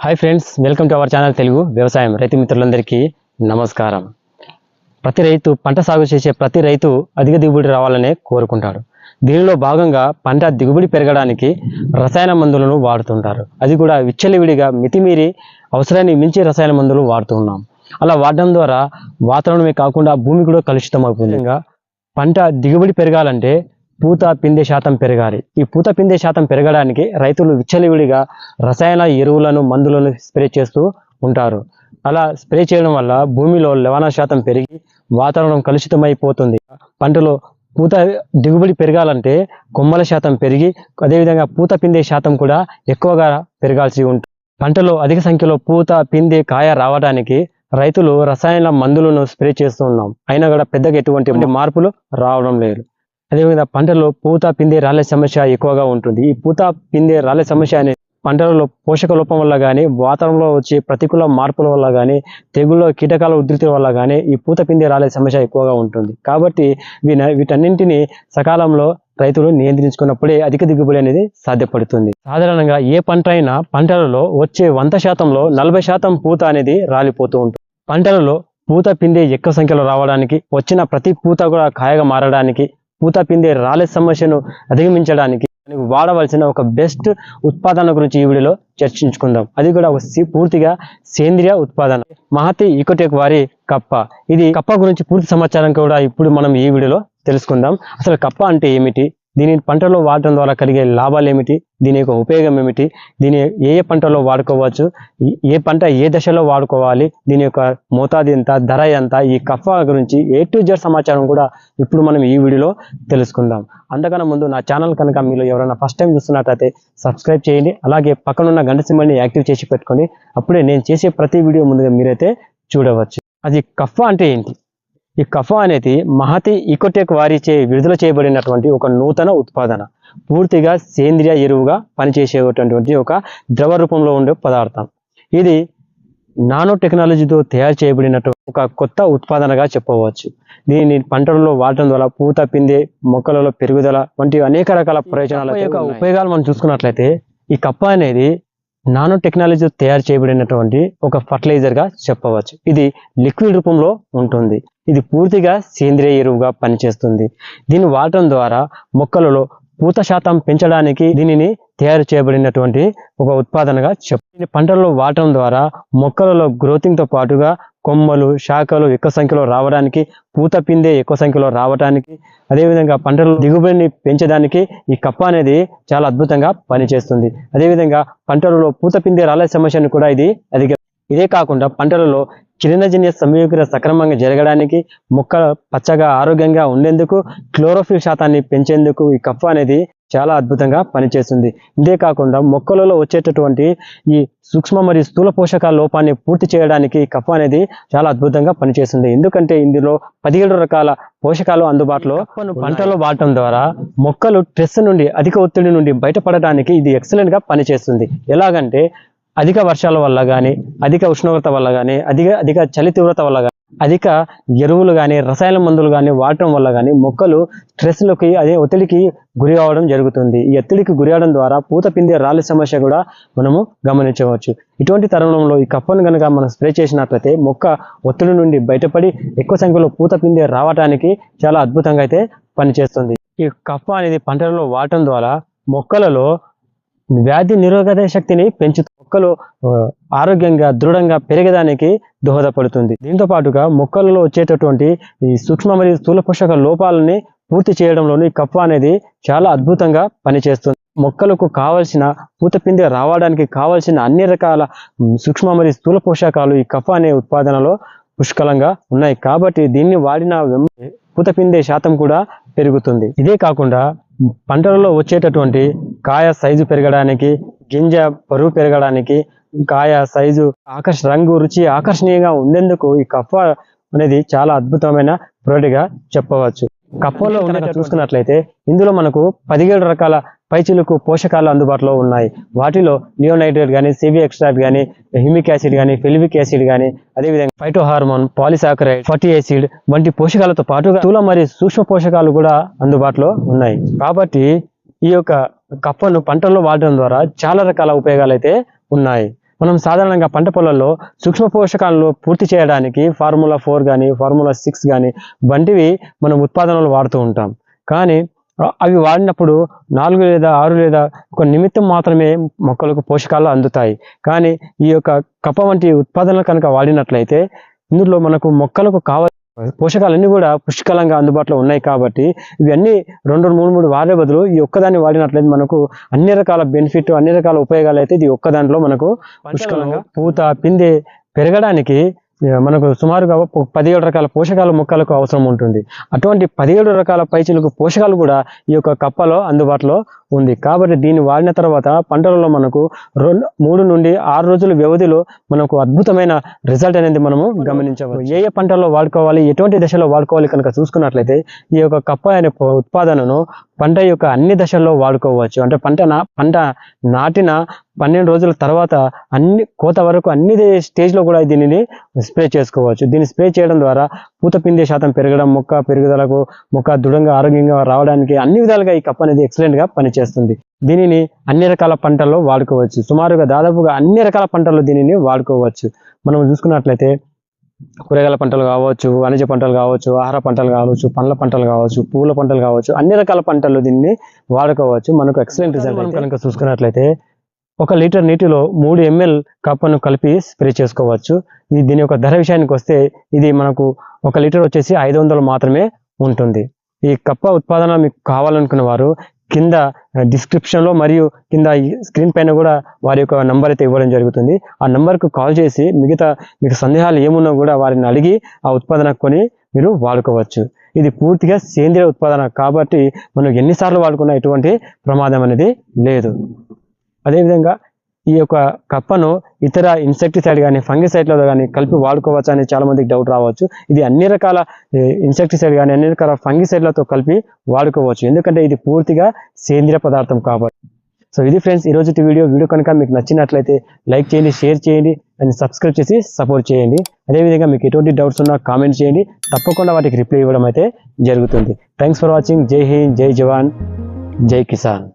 Hi friends welcome to our channel Telugu వ్యవసాయం రైతు మిత్రులందరికీ నమస్కారం ప్రతి రైతు పంట సాగు చేసే ప్రతి రైతు అధిక దిగుబడి రావాలనే కోరుకుంటాడు దీనిలో భాగంగా పంట దిగుబడి పెరగడానికి రసాయన మందులను వాడుతుంటారు. అది కూడా విచ్చలివిడిగా మితిమీరి అవసరాన్ని మించి రసాయన మందులు వాడుతున్నాం అలా వాడడం ద్వారా వాతావరణమే కాకుండా భూమి కూడా కలుషితం అవుతుంది పంట దిగుబడి పెరగాలంటే పూత పిందె శాతం పెరగాలి. ఈ పూత పిందె శాతం పెరగడానికి రైతులు విచ్చలవిడిగా రసాయన ఎరువులను మందులను స్ప్రే చేస్తూ ఉంటారు. అలా స్ప్రే చేయడం వల్ల భూమిలో లవణ శాతం పెరిగి వాతావరణం కలుషితమైపోతుంది. పంటలో పూత దిగుబడి పెరగాలంటే కొమ్మల శాతం పెరిగి అదేవిధంగా పూత పిందే శాతం కూడా ఎక్కువగా పెరగాల్సి ఉంటుంది పంటలో అధిక సంఖ్యలో పూత పిందే కాయ రావడానికి రైతులు రసాయన మందులను స్ప్రే చేస్తూ ఉన్నాం. అయినా కూడా పెద్దగా ఎటువంటి మార్పులు రావడం లేదు. అదేవిధంగా పంటలో పూత పిందే రాళ్ళ సమస్య ఎక్కువగా ఉంటుంది. ఈ పూత పిందే రాళ్ళ సమస్య అనేది పంటలలో పోషక లోపం వల్ల కానీ వాతావరణంలో వచ్చే ప్రతికూల మార్పుల వల్ల కానీ తెగుళ్ళ కీటకాల ఉధృతి వల్ల కానీ ఈ పూత పిందే రాలే సమస్య ఎక్కువగా ఉంటుంది. కాబట్టి వీన వీటన్నింటిని సకాలంలో రైతులు నియంత్రించుకున్నప్పుడే అధిక దిగుబడి అనేది సాధ్యపడుతుంది. సాధారణంగా ఏ పంట అయినా పంటలలో వచ్చే వంద శాతంలో నలభై శాతం పూత అనేది రాలిపోతూ ఉంటుంది. పంటలలో పూత పిందే ఎక్కువ సంఖ్యలో రావడానికి వచ్చిన ప్రతి పూత కూడా కాయగా మారడానికి పూత పిందే రాలే సమస్యను అధిగమించడానికి వాడవలసిన ఒక బెస్ట్ ఉత్పాదన గురించి ఈ వీడియోలో చర్చించుకుందాం. అది కూడా ఒక పూర్తిగా సేంద్రియ ఉత్పాదన. మహతి ఈకోటెక్ వారి కప్ప. ఇది కప్ప గురించి పూర్తి సమాచారం కూడా ఇప్పుడు మనం ఈ వీడియోలో తెలుసుకుందాం. అసలు కప్ప అంటే ఏమిటి? దీని పంటలో వాడటం ద్వారా కలిగే లాభాలు ఏమిటి? దీని యొక్క ఉపయోగం ఏమిటి? దీని ఏ ఏ పంటలో వాడుకోవచ్చు? ఏ పంట ఏ దశలో వాడుకోవాలి? దీని యొక్క మోతాదు ఎంత? ధర ఎంత? ఈ కఫా గురించి ఏ టు జెడ్ సమాచారం కూడా ఇప్పుడు మనం ఈ వీడియోలో తెలుసుకుందాం. అంతకన్నా ముందు నా ఛానల్ కనుక మీరు ఎవరైనా ఫస్ట్ టైం చూస్తున్నట్లయితే సబ్స్క్రైబ్ చేయండి. అలాగే పక్కనున్న గంట సింబల్ని యాక్టివ్ చేసి పెట్టుకోండి. అప్పుడే నేను చేసే ప్రతి వీడియో ముందుగా మీరైతే చూడవచ్చు. అది కఫ అంటే ఏంటి? ఈ కఫ అనేది మహతి ఈకోటెక్ వారిచే విడుదల చేయబడినటువంటి ఒక నూతన ఉత్పాదన. పూర్తిగా సేంద్రియ ఎరువుగా పనిచేసేటటువంటి ఒక ద్రవ రూపంలో ఉండే పదార్థం. ఇది నానో టెక్నాలజీతో తయారు చేయబడినట్టు ఒక కొత్త ఉత్పాదనగా చెప్పవచ్చు. దీనిని పంటలలో వాడటం ద్వారా పూత పిందే మొక్కలలో పెరుగుదల వంటి అనేక రకాల ప్రయోజనాల యొక్క ఉపయోగాలు మనం చూసుకున్నట్లయితే ఈ కప్ప అనేది నానో టెక్నాలజీతో తయారు చేయబడినటువంటి ఒక ఫర్టిలైజర్గా చెప్పవచ్చు. ఇది లిక్విడ్ రూపంలో ఉంటుంది. ఇది పూర్తిగా సేంద్రియ ఎరువుగా పనిచేస్తుంది. దీన్ని వాడటం ద్వారా మొక్కలలో పూత శాతం పెంచడానికి దీనిని తయారు చేయబడినటువంటి ఒక ఉత్పాదనగా చెప్ప దీన్ని పంటల్లో వాడటం ద్వారా మొక్కలలో గ్రోతింగ్తో పాటుగా కొమ్మలు శాఖలు ఎక్కువ సంఖ్యలో రావడానికి పూత పిందే ఎక్కువ సంఖ్యలో రావడానికి అదేవిధంగా పంటల దిగుబడిని పెంచడానికి ఈ కప్ప అనేది చాలా అద్భుతంగా పనిచేస్తుంది. అదేవిధంగా పంటలలో పూత పిందే రాలే సమస్యను కూడా ఇది అధిక ఇదే కాకుండా పంటలలో చిరునజన్య సంయోగక్రియ సక్రమంగా జరగడానికి మొక్క పచ్చగా ఆరోగ్యంగా ఉండేందుకు క్లోరోఫిల్ శాతాన్ని పెంచేందుకు ఈ కప్ప అనేది చాలా అద్భుతంగా పనిచేస్తుంది. ఇదే కాకుండా మొక్కలలో వచ్చేటటువంటి ఈ సూక్ష్మ మరియు స్థూల పోషకాల లోపాన్ని పూర్తి చేయడానికి ఈ కప్ప అనేది చాలా అద్భుతంగా పనిచేస్తుంది. ఎందుకంటే ఇందులో పదిహేడు రకాల పోషకాలు అందుబాటులో పంటలో వాడటం ద్వారా మొక్కలు స్ట్రెస్ నుండి అధిక ఒత్తిడి నుండి బయటపడడానికి ఇది ఎక్సలెంట్గా పనిచేస్తుంది. ఎలాగంటే అధిక వర్షాల వల్ల కానీ అధిక ఉష్ణోగ్రత వల్ల కానీ అధిక అధిక చలి తీవ్రత వల్ల కానీ అధిక ఎరువులు కానీ రసాయన మందులు కానీ వాడటం వల్ల కానీ మొక్కలు స్ట్రెస్లోకి అదే ఒత్తిడికి గురి అవడం జరుగుతుంది. ఈ ఒత్తిడికి గురి అవడం ద్వారా పూత పిందే రాళ్ళ సమస్య కూడా మనము గమనించవచ్చు. ఇటువంటి తరుణంలో ఈ కప్పను కనుక మనం స్ప్రే చేసినట్లయితే మొక్క ఒత్తిడి నుండి బయటపడి ఎక్కువ సంఖ్యలో పూత పిందే రావడానికి చాలా అద్భుతంగా అయితే పనిచేస్తుంది. ఈ కప్ప అనేది పంటలలో వాడటం ద్వారా మొక్కలలో వ్యాధి నిరోధక శక్తిని పెంచుతుంది. మొక్కలు ఆరోగ్యంగా దృఢంగా పెరగడానికి దోహదపడుతుంది. దీంతో పాటుగా మొక్కలలో వచ్చేటటువంటి ఈ సూక్ష్మ మరియు స్థూల పోషక లోపాలని పూర్తి చేయడంలోని కప్ప అనేది చాలా అద్భుతంగా పనిచేస్తుంది. మొక్కలకు కావలసిన పూతపిండి రావడానికి కావలసిన అన్ని రకాల సూక్ష్మ మరియు స్థూల పోషకాలు ఈ కప్ప అనే ఉత్పాదనలో పుష్కలంగా ఉన్నాయి. కాబట్టి దీన్ని వాడిన పూతపిందే శాతం కూడా పెరుగుతుంది. ఇదే కాకుండా పంటలలో వచ్చేటటువంటి కాయ సైజు పెరగడానికి గింజ బరువు పెరగడానికి కాయ సైజు ఆకర్ష రంగు రుచి ఆకర్షణీయంగా ఉండేందుకు ఈ కఫ అనేది చాలా అద్భుతమైన ప్రోడక్ట్గా చెప్పవచ్చు. కప్పలో ఉన్న చూసుకున్నట్లయితే ఇందులో మనకు పదిహేడు రకాల పైచిలుకు పోషకాలు అందుబాటులో ఉన్నాయి. వాటిలో లియోనైట్రేట్ కానీ సిబి ఎక్స్ట్రాక్ట్ కానీ హ్యూమిక్ యాసిడ్ కానీ ఫెలివిక్ యాసిడ్ కానీ అదేవిధంగా phyto hormone polysaccharide fatty acid వంటి పోషకాలతో పాటుగా స్థూల మరియు సూక్ష్మ పోషకాలు కూడా అందుబాటులో ఉన్నాయి. కాబట్టి ఈ యొక్క కప్పను పంటల్లో వాడడం ద్వారా చాలా రకాల ఉపయోగాలు అయితే ఉన్నాయి. మనం సాధారణంగా పంట పొలాల్లో సూక్ష్మ పోషకాలను పూర్తి చేయడానికి ఫార్ములా ఫోర్ కానీ ఫార్ములా సిక్స్ కానీ వంటివి మనం ఉత్పాదనలు వాడుతూ ఉంటాం. కానీ అవి వాడినప్పుడు నాలుగు లేదా ఆరు లేదా ఒక నిమిత్తం మాత్రమే మొక్కలకు పోషకాలు అందుతాయి. కానీ ఈ యొక్క కప్ప వంటి ఉత్పాదనలు కనుక వాడినట్లయితే ఇందులో మనకు మొక్కలకు కావాల్సిన పోషకాలన్నీ కూడా పుష్కలంగా అందుబాటులో ఉన్నాయి కాబట్టి ఇవన్నీ రెండు మూడు మూడు వాడే బదులు ఈ ఒక్కదాన్ని వాడినట్లయితే మనకు అన్ని రకాల బెనిఫిట్ అన్ని రకాల ఉపయోగాలు అయితే ఇది ఒక్క దాంట్లో మనకు పుష్కలంగా పూత పిందె పెరగడానికి మనకు సుమారుగా పదిహేడు రకాల పోషకాలు మొక్కలకు అవసరం ఉంటుంది. అటువంటి పదిహేడు రకాల పైచీలకు పోషకాలు కూడా ఈ యొక్క కప్పలో అందుబాటులో ఉంది. కాబట్టి దీన్ని వాడిన తర్వాత పంటలలో మనకు రెండు మూడు నుండి ఆరు రోజుల వ్యవధిలో మనకు అద్భుతమైన రిజల్ట్ అనేది మనము గమనించవచ్చు. ఏ ఏ పంటల్లో వాడుకోవాలి ఎటువంటి దశలో వాడుకోవాలి కనుక చూసుకున్నట్లయితే ఈ యొక్క కప్ప అనే ఉత్పాదనను పంట యొక్క అన్ని దశల్లో వాడుకోవచ్చు. అంటే పంట నా పంట నాటిన పన్నెండు రోజుల తర్వాత అన్ని కోత వరకు అన్ని స్టేజ్లో కూడా దీనిని స్ప్రే చేసుకోవచ్చు. దీన్ని స్ప్రే చేయడం ద్వారా పూత పిండే శాతం పెరగడం మొక్క పెరుగుదలకు మొక్క దృఢంగా ఆరోగ్యంగా రావడానికి అన్ని విధాలుగా ఈ కప్ప అనేది ఎక్సలెంట్గా గా పనిచేస్తుంది దీనిని అన్ని రకాల పంటల్లో వాడుకోవచ్చు. సుమారుగా దాదాపుగా అన్ని రకాల పంటల్లో దీనిని వాడుకోవచ్చు. మనం చూసుకున్నట్లయితే కూరగాయల పంటలు కావచ్చు వాణిజ్య పంటలు కావచ్చు ఆహార పంటలు కావచ్చు పండ్ల పంటలు కావచ్చు పూల పంటలు కావచ్చు అన్ని రకాల పంటల్లో దీన్ని వాడుకోవచ్చు. మనకు ఎక్సలెంట్ రిజల్ట్ కనుక చూసుకున్నట్లయితే ఒక లీటర్ నీటిలో మూడు ఎంఎల్ కప్పను కలిపి స్ప్రే చేసుకోవచ్చు. ఇది దీని యొక్క ధర విషయానికి వస్తే ఇది మనకు ఒక లీటర్ వచ్చేసి ఐదు వందలు మాత్రమే ఉంటుంది. ఈ కప్ప ఉత్పాదన మీకు కావాలనుకున్న వారు కింద డిస్క్రిప్షన్లో మరియు కింద ఈ స్క్రీన్ పైన కూడా వారి యొక్క నంబర్ అయితే ఇవ్వడం జరుగుతుంది. ఆ నంబర్కు కాల్ చేసి మిగతా మీకు సందేహాలు ఏమున్నా కూడా వారిని అడిగి ఆ ఉత్పాదన కొని మీరు వాడుకోవచ్చు. ఇది పూర్తిగా సేంద్రియ ఉత్పాదన కాబట్టి మనం ఎన్నిసార్లు వాడుకున్నా ఎటువంటి ప్రమాదం అనేది లేదు. అదేవిధంగా ఈ యొక్క కప్పను ఇతర ఇన్సెక్టిసైడ్ కానీ ఫంగిసైడ్లో కానీ కలిపి వాడుకోవచ్చు అని చాలా మందికి డౌట్ రావచ్చు. ఇది అన్ని రకాల ఇన్సెక్టిసైడ్ కానీ అన్ని రకాల ఫంగిసైడ్లతో కలిపి వాడుకోవచ్చు. ఎందుకంటే ఇది పూర్తిగా సేంద్రియ పదార్థం కాబట్టి. సో ఇది ఫ్రెండ్స్ ఈ రోజు వీడియో. వీడియో కనుక మీకు నచ్చినట్లయితే లైక్ చేయండి షేర్ చేయండి అండ్ సబ్స్క్రైబ్ చేసి సపోర్ట్ చేయండి. అదేవిధంగా మీకు ఎటువంటి డౌట్స్ ఉన్నా కామెంట్ చేయండి. తప్పకుండా వాటికి రిప్లై ఇవ్వడం అయితే జరుగుతుంది. థ్యాంక్స్ ఫర్ వాచింగ్ జై హింద్ జై జవాన్ జై కిసాన్